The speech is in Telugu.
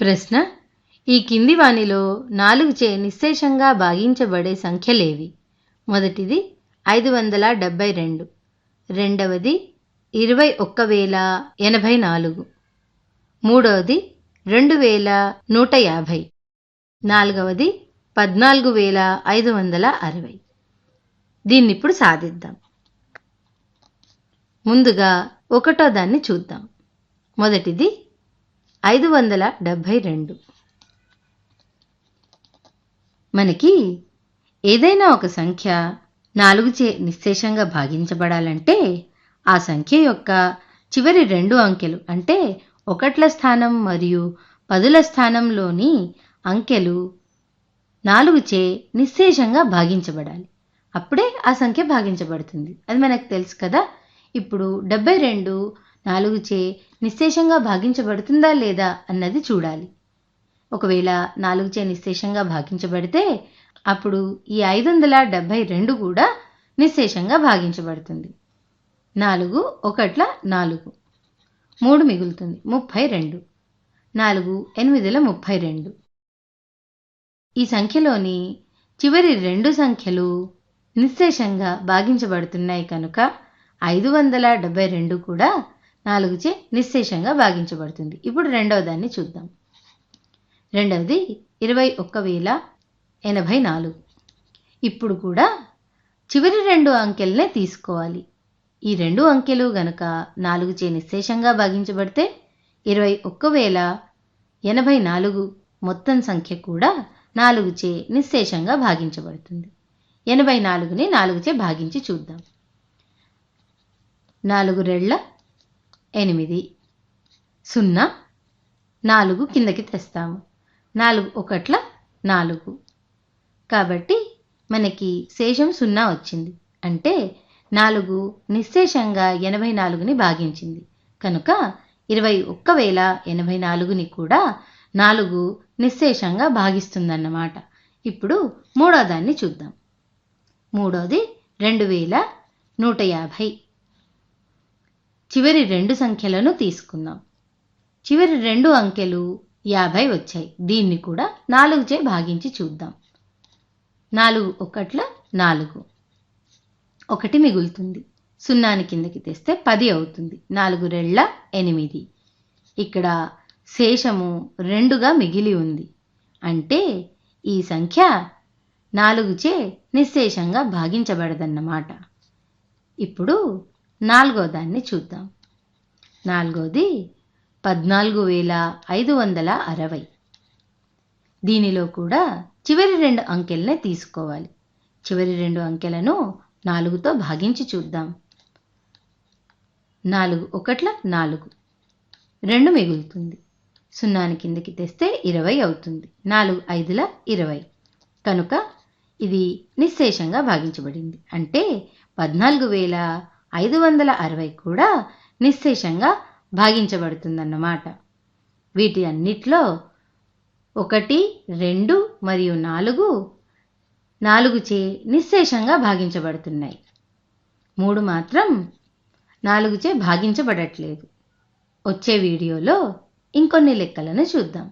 ప్రశ్న ఈ కింది వాణిలో నాలుగు చే నిశ్శేషంగా భాగించబడే సంఖ్యలేవి మొదటిది ఐదు వందల డెబ్బై రెండు. రెండవది ఇరవై ఒక్క వేల ఎనభై నాలుగు. మూడవది రెండు వేల నూట యాభై. నాలుగవది పద్నాలుగు వేల ఐదు వందల అరవై. దీన్ని ఇప్పుడు సాధిద్దాం. ముందుగా ఒకటో దాన్ని చూద్దాం. మొదటిది ఐదు వందల డెబ్భై రెండు. మనకి ఏదైనా ఒక సంఖ్య నాలుగు చే నిశ్శేషంగా భాగించబడాలంటే ఆ సంఖ్య యొక్క చివరి రెండు అంకెలు అంటే ఒకట్ల స్థానం మరియు పదుల స్థానంలోని అంకెలు నాలుగు చే నిశ్శేషంగా భాగించబడాలి. అప్పుడే ఆ సంఖ్య భాగించబడుతుంది. అది మనకు తెలుసు కదా? ఇప్పుడు డెబ్బై రెండు నాలుగు చే నిశ్శేషంగా భాగించబడుతుందా లేదా అన్నది చూడాలి. ఒకవేళ నాలుగు చే నిశ్శేషంగా భాగించబడితే అప్పుడు ఈ ఐదు వందల డెబ్భై రెండు కూడా నిశ్శేషంగా భాగించబడుతుంది. నాలుగు ఒకట్ల నాలుగు. మూడు మిగులుతుంది ముప్పై రెండు. నాలుగు ఎనిమిదిల ముప్పై రెండు. ఈ సంఖ్యలోని చివరి రెండు సంఖ్యలు నిశ్శేషంగా భాగించబడుతున్నాయి కనుక ఐదు వందల డెబ్బై రెండు కూడా నాలుగుచే నిశ్శేషంగా భాగించబడుతుంది. ఇప్పుడు రెండవ దాన్ని చూద్దాం. రెండవది ఇరవై ఒక్క వేల ఎనభై నాలుగు. ఇప్పుడు కూడా చివరి రెండు అంకెలనే తీసుకోవాలి. ఈ రెండు అంకెలు గనక నాలుగు చే నిశ్శేషంగా భాగించబడితే ఇరవై ఒక్క వేల ఎనభై నాలుగు మొత్తం సంఖ్య కూడా నాలుగు చే నిశ్శేషంగా భాగించబడుతుంది. ఎనభై నాలుగుని నాలుగు చే భాగించి చూద్దాం. నాలుగు రెళ్ళ ఎనిమిది. సున్నా. నాలుగు కిందకి తెస్తాము. నాలుగు ఒకట్ల నాలుగు. కాబట్టి మనకి శేషం సున్నా వచ్చింది. అంటే నాలుగు నిశ్శేషంగా ఎనభై నాలుగుని భాగించింది. కనుక ఇరవై ఒక్క వేల ఎనభై నాలుగుని కూడా నాలుగు నిశ్శేషంగా భాగిస్తుందన్నమాట. ఇప్పుడు మూడో దాన్ని చూద్దాం. మూడోది రెండు వేల నూట యాభై. చివరి రెండు సంఖ్యలను తీసుకుందాం. చివరి రెండు అంకెలు యాభై వచ్చాయి. దీన్ని కూడా నాలుగు చే భాగించి చూద్దాం. నాలుగు ఒకట్ల నాలుగు. ఒకటి మిగులుతుంది. సున్నాని కిందకి తెస్తే పది అవుతుంది. నాలుగు రెళ్ళ ఎనిమిది. ఇక్కడ శేషము రెండుగా మిగిలి ఉంది. అంటే ఈ సంఖ్య నాలుగుచే నిశ్శేషంగా భాగించబడదన్నమాట. ఇప్పుడు నాలుగో దాన్ని చూద్దాం. నాలుగోది పద్నాలుగు వేల ఐదు వందల అరవై. దీనిలో కూడా చివరి రెండు అంకెలనే తీసుకోవాలి. చివరి రెండు అంకెలను నాలుగుతో భాగించి చూద్దాం. నాలుగు ఒకట్ల నాలుగు. రెండు మిగులుతుంది. సున్నాని కిందకి తెస్తే ఇరవై అవుతుంది. నాలుగు ఐదుల ఇరవై. కనుక ఇది నిశ్శేషంగా భాగించబడింది. అంటే పద్నాలుగు వేల ఐదు వందల అరవై కూడా నిశ్శేషంగా భాగించబడుతుందన్నమాట. వీటి అన్నిట్లో ఒకటి రెండు మరియు నాలుగు నాలుగు చే నిశ్శేషంగా భాగించబడుతున్నాయి. మూడు మాత్రం నాలుగు చే భాగించబడట్లేదు. వచ్చే వీడియోలో ఇంకొన్ని లెక్కలను చూద్దాం.